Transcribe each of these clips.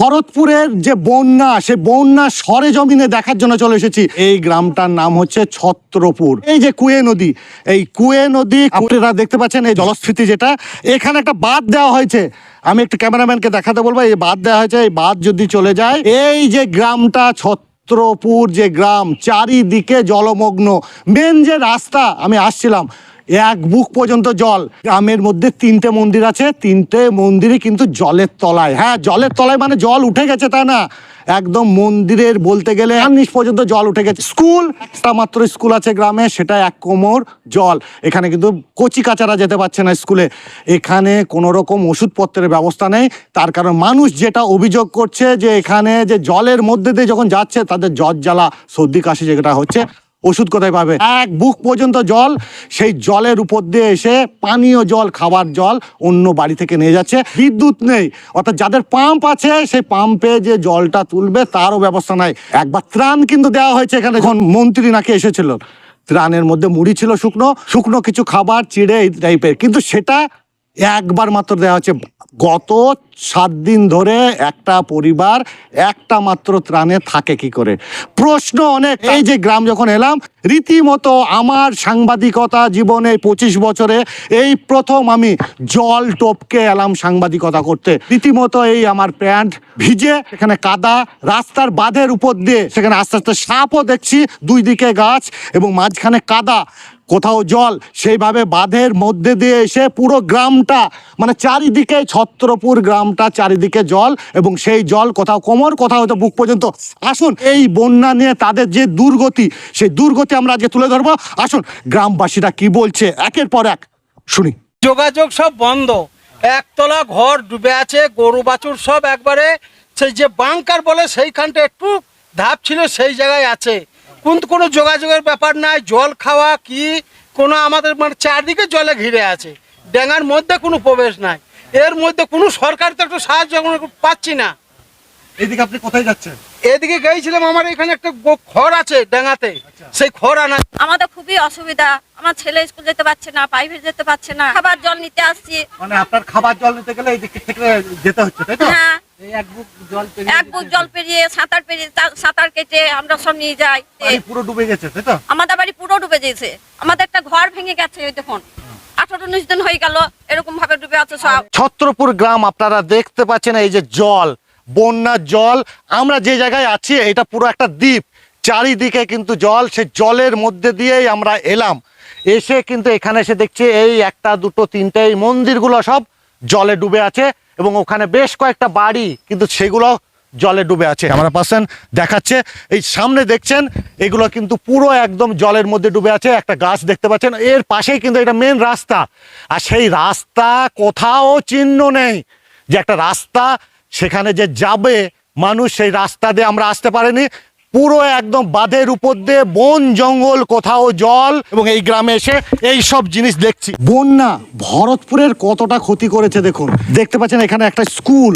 ভরতপুরের যে বন্যা, সে বন্যা সরে জমিনে দেখার জন্য চলে এসেছি। এই গ্রামটার নাম হচ্ছে ছত্রপুর। এই যে কুয়ে নদী, এই কুয়ে নদী, আপনারা দেখতে পাচ্ছেন এই জলস্ফীতি যেটা। এখানে একটা বাঁধ দেওয়া হয়েছে। আমি একটু ক্যামেরাম্যানকে দেখাতে বলব, এই বাঁধ দেওয়া হয়েছে, এই বাঁধ যদি চলে যায়, এই যে গ্রামটা, ছত্রপুর যে গ্রাম, চারিদিকে জলমগ্ন। মেন যে রাস্তা, আমি আসছিলাম এক বুক পর্যন্ত জল। গ্রামের মধ্যে তিনটে মন্দির আছে, তিনটে মন্দিরই কিন্তু জলের তলায়। হ্যাঁ জলের তলায় মানে জল উঠে গেছে তা না। একদম মন্দিরের বলতে গেলে নিচ পর্যন্ত জল উঠে গেছে। স্কুল, একটা মাত্র স্কুল আছে গ্রামে, সেটা এক কোমর জল। এখানে কিন্তু কচি কাচারা যেতে পারছে না স্কুলে। এখানে কোনো রকম ওষুধপত্রের ব্যবস্থা নেই। তার কারণ মানুষ যেটা অভিযোগ করছে যে এখানে যে জলের মধ্যে দিয়ে যখন যাচ্ছে, তাদের জ্বর জ্বালা সর্দি, কাশি যেটা হচ্ছে ওষুধ কোথায় পাবে? এক বুক পর্যন্ত জল, সেই জলের উপর দিয়ে এসে পানীয় জল, খাবার জল অন্য বাড়ি থেকে নিয়ে যাচ্ছে। বিদ্যুৎ নেই, অর্থাৎ যাদের পাম্প আছে, সেই পাম্পে যে জলটা তুলবে, তারও ব্যবস্থা নাই। একবার ত্রাণ কিন্তু দেওয়া হয়েছে এখানে। যখন মন্ত্রী নাকি এসেছিল, ত্রাণের মধ্যে মুড়ি ছিল শুকনো শুকনো কিছু খাবার, চিড়ে এই টাইপের কিন্তু সেটা একবার মাত্র দেওয়া হচ্ছে। গত সাত দিন ধরে একটা পরিবার একটা মাত্র ত্রাণে থাকে কি করে? প্রশ্ন অনেক। এই যে গ্রাম যখন এলাম, রীতিমতো আমার সাংবাদিকতা জীবনে পঁচিশ বছরে এই প্রথম আমি জল টপকে এলাম সাংবাদিকতা করতে। রীতিমতো এই আমার প্যান্ট ভিজে, সেখানে কাদা, রাস্তার বাঁধের উপর দিয়ে সেখানে আস্তে আস্তে সাপও দেখছি, দুই দিকে গাছ এবং মাঝখানে কাদা। কোথাও জল, সেইভাবে বাঁধের মধ্যে দিয়ে এসে পুরো গ্রামটা মানে চারিদিকে ছত্রপুর গ্রামটা, চারিদিকে জল এবং সেই জল কোথাও কোমর, কোথাও হয়তো বুক পর্যন্ত। আসুন, এই বন্যা নিয়ে তাদের যে দুর্গতি, সেই দুর্গতি আমরা আজকে তুলে ধরবো। আসুন, গ্রামবাসীরা কি বলছে? একের পর এক। শুনি। যোগাযোগ সব বন্ধ। একতলা ঘর ডুবে আছে, গরু বাছুর সব একবারে, সেই যে বাংকার বলে সেইখানটা একটু ধাপ ছিল, সেই জায়গায় আছে। কিন্তু কোনো যোগাযোগের ব্যাপার নাই জল খাওয়া কি? কোনো আমাদের মানে চারদিকে জলে ঘিরে আছে। ডেঙ্গার মধ্যে কোনো প্রবেশ নাই। এর মধ্যে কোনো সরকার তো একটু সাহায্য পাচ্ছি না। এদিকে আপনি কোথায় যাচ্ছেন? এদিকে গেছিলাম আমার এখানে একটা খড় আছে ডেঙ্গাতে। সেই খড় আনা আমাদের খুবই অসুবিধা। আমার ছেলে স্কুল যেতে পারছে না প্রাইভেট যেতে পারছে না। খাবার জল নিতে আসছি। মানে আপনার খাবার জল নিতে গেলে এই দিক থেকে যেতে হচ্ছে তাই তো? হ্যাঁ। এক বুক জল এক বুক জল পেরিয়ে সাঁতার পেরিয়ে সাঁতার কেটে আমরা সব নিয়ে যাই। বাড়ি পুরো ডুবে গেছে তাই তো? আমাদের বাড়ি পুরো ডুবে গেছে। আমাদের একটা ঘর ভেঙে গেছে ওই দেখুন। আঠারো উনিশ দিন হয়ে গেল এরকম ভাবে ডুবে আছে সব। ছত্রপুর গ্রাম আপনারা দেখতে পাচ্ছেন এই যে জল বন্যার জল। আমরা যে জায়গায় আছি এটা পুরো একটা দ্বীপ। চারিদিকে কিন্তু জল, সে জলের মধ্যে দিয়েই আমরা এলাম। এসে কিন্তু এখানে এসে দেখছি এই একটা, দুটো, তিনটে, এই মন্দিরগুলো সব জলে ডুবে আছে এবং ওখানে বেশ কয়েকটা বাড়ি কিন্তু সেগুলো জলে ডুবে আছে। আমরা পার্সন দেখাচ্ছে, এই সামনে দেখছেন, এগুলো কিন্তু পুরো একদম জলের মধ্যে ডুবে আছে, একটা গাছ দেখতে পাচ্ছেন, এর পাশেই কিন্তু এটা মেন রাস্তা। আর সেই রাস্তা কোথাও চিহ্ন নেই যে একটা রাস্তা, সেখানে যে যাবে মানুষ সেই রাস্তা দিয়ে আমরা আসতে পারিনি। পুরো একদম বাঁধের উপর দিয়ে বন, জঙ্গল, কোথাও জল এবং এই গ্রামে এসে এই সব জিনিস দেখছি। বন্যা, ভরতপুরের কতটা ক্ষতি করেছে দেখুন। দেখতে পাচ্ছেন এখানে একটা স্কুল।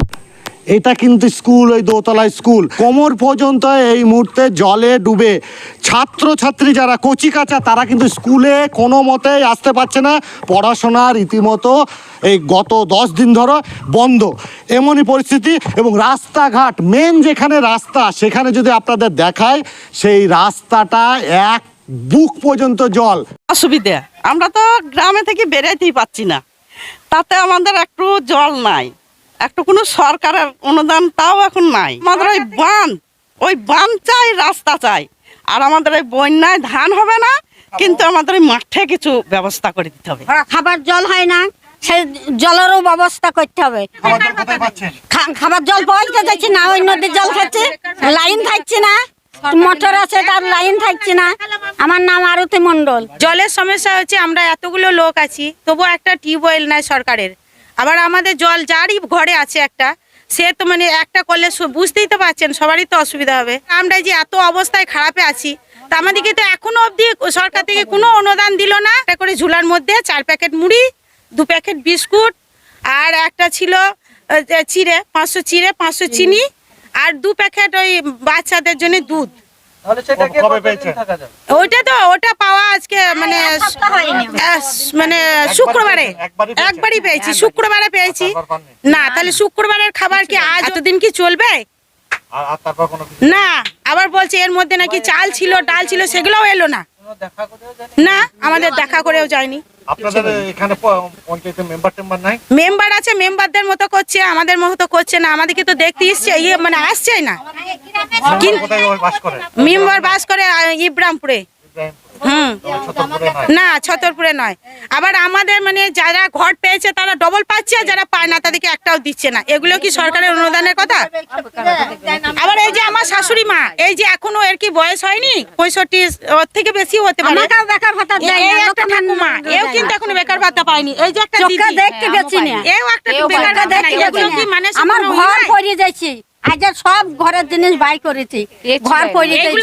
এটা কিন্তু স্কুল, ওই দোতলায় স্কুল। কোমর পর্যন্ত এই মুহূর্তে জলে ডুবে। ছাত্র ছাত্রী যারা কচি কাঁচা, তারা কিন্তু স্কুলে কোনো মতেই আসতে পারছে না। পড়াশোনা রীতিমতো এই গত দশ দিন ধরো বন্ধ। এমনই পরিস্থিতি এবং রাস্তাঘাট মেন যেখানে রাস্তা, সেখানে যদি আপনাদের দেখায় সেই রাস্তাটা এক বুক পর্যন্ত জল। অসুবিধা। আমরা তো গ্রামে থেকে বেরোতেই পাচ্ছি না। তাতে আমাদের একটু জল নাই। একটু কোনো সরকারের অনুদান তাও এখন নাই। আমাদের ওই বাঁধ ওই বাঁধ চাই রাস্তা চাই। আর আমাদের ওই বন্যায় ধান হবে না কিন্তু আমাদের ওই মাঠে কিছু ব্যবস্থা করে দিতে হবে। খাবার জল হয় না সেই জলেরও ব্যবস্থা করতে হবে। খাবার জল পাওয়া যাচ্ছে না ওই নদীর জল খাচ্ছে লাইন থাকছে না মোটর আছে তার লাইন থাকছে না। আমার নাম আরতি মণ্ডল। জলের সমস্যা হচ্ছে আমরা এতগুলো লোক আছি তবু একটা টিউবওয়েল নাই সরকারের। আবার আমাদের জল যারই ঘরে আছে একটা, সে তো মানে একটা করলে বুঝতেই তো পারছেন, সবারই তো অসুবিধা হবে। আমরা যে এত অবস্থায় খারাপে আছি, তা আমাদেরকে তো এখনও অবধি সরকার থেকে কোনো অনুদান দিল না। একটা করে ঝুলার মধ্যে চার প্যাকেট মুড়ি, দু প্যাকেট বিস্কুট, আর একটা ছিল চিড়ে, পাঁচশো চিড়ে, পাঁচশো চিনি, আর দু প্যাকেট ওই বাচ্চাদের জন্য দুধ। ওইটা তো ওটা পাওয়া আজকে মানে মানে শুক্রবারে। একবারই পেয়েছি। শুক্রবারে পেয়েছি। না তাহলে শুক্রবারের খাবার কি আজ এতদিন কি চলবে? আর আর তারপর কোনো কিছু? না আবার বলছে এর মধ্যে নাকি চাল ছিল ডাল ছিল সেগুলোও এলো না। না আমাদের দেখা করেও যায়নি। আপনাদের এখানে পঞ্চায়েতের মেম্বার টেম্বার নাই? মেম্বার আছে মেম্বারদের মতো করছে আমাদের মতো করছে না আমাদেরকে তো দেখতে এসছে ইয়ে মানে আসছে না। মেম্বার বাস করে? মেম্বার বাস করে ইব্রামপুরে। হুম। না ছতরপুরে নয়। আবার আমাদের মানে যারা ঘর পেয়েছে তারা ডবল পাচ্ছে আর যারা পায় না তাদেরকে একটাও দিচ্ছে না। এগুলো কি সরকারের অনুদানের কথা? আবার এই যে আমার শাশুড়ি মা এই যে এখনও এর কি বয়স হয়নি? পঁয়ষট্টি ওর থেকে বেশি হতে পারে। বেকার ভাতা ঠাকুমা এও কিন্তু এখনও বেকার ভাতা পায়নি। এই যে একটা দেখতে পেয়েছি না। এও একটা বেকার ভাতা নাই দেখতে এগুলো পেয়েছি কি মানে আমার ঘর অন্যায়? পরিয়ে আজ সব ঘরের জিনিস বাই করেছি। ঘর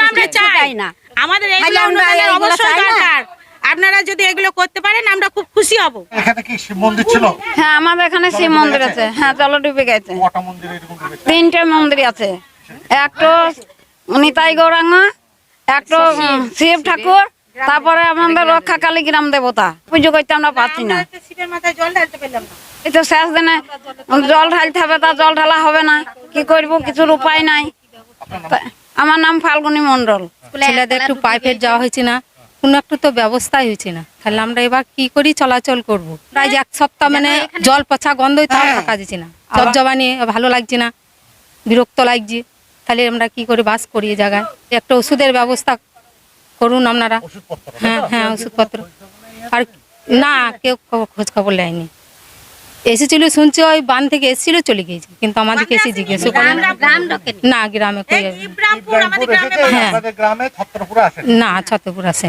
আমরা চাই। না। আমাদের এগুলো অনুদানের অবশ্যই দরকার। আপনারা যদি এগুলো করতে পারেন আমরা খুব খুশি হব। এখানে কি শিব মন্দির ছিল? হ্যাঁ আমাদের এখানে শিব মন্দির আছে। হ্যাঁ জল ডুবে গেছে। কটা মন্দির এরকম? তিনটে মন্দির আছে। একটা নিতাই গৌরাঙ্গ একটা শিব ঠাকুর তারপরে আমাদের রক্ষাকালী গ্রাম দেবতা। পুজো করতে আমরা পাচ্ছি না। জল ঢালতে এই তো শেষ দিনে জল ঢালতে হবে তা জল ঢালা হবে না। কি করব কিছুর উপায় নাই। আমার নাম ফাল্গুনি মন্ডল ছেলেদের একটু পাইপের যাওয়া হয়েছে না। কোনো একটু তো ব্যবস্থাই হয়েছে না। তাহলে আমরা এবার কি করি? চলাচল করব। প্রায় যে এক সপ্তাহ মানে জল পচা গন্ধই তাও থাকা যাচ্ছে না। জবজবানি ভালো লাগছে না। বিরক্ত লাগছে। তাহলে আমরা কি করে? বাস করি জায়গায়। একটা ওষুধের ব্যবস্থা করুন আপনারা। হ্যাঁ হ্যাঁ ওষুধপত্র। আর না কেউ খবর- খোঁজ খবর নেয়নি। এসেছিল শুনছে ওই বান থেকে এসেছিল চলে গিয়েছে। কিন্তু আমাদেরকে এসে জিজ্ঞেস করে না গ্রামে কই হ্যাঁ। না ছত্রপুরে আসেনি।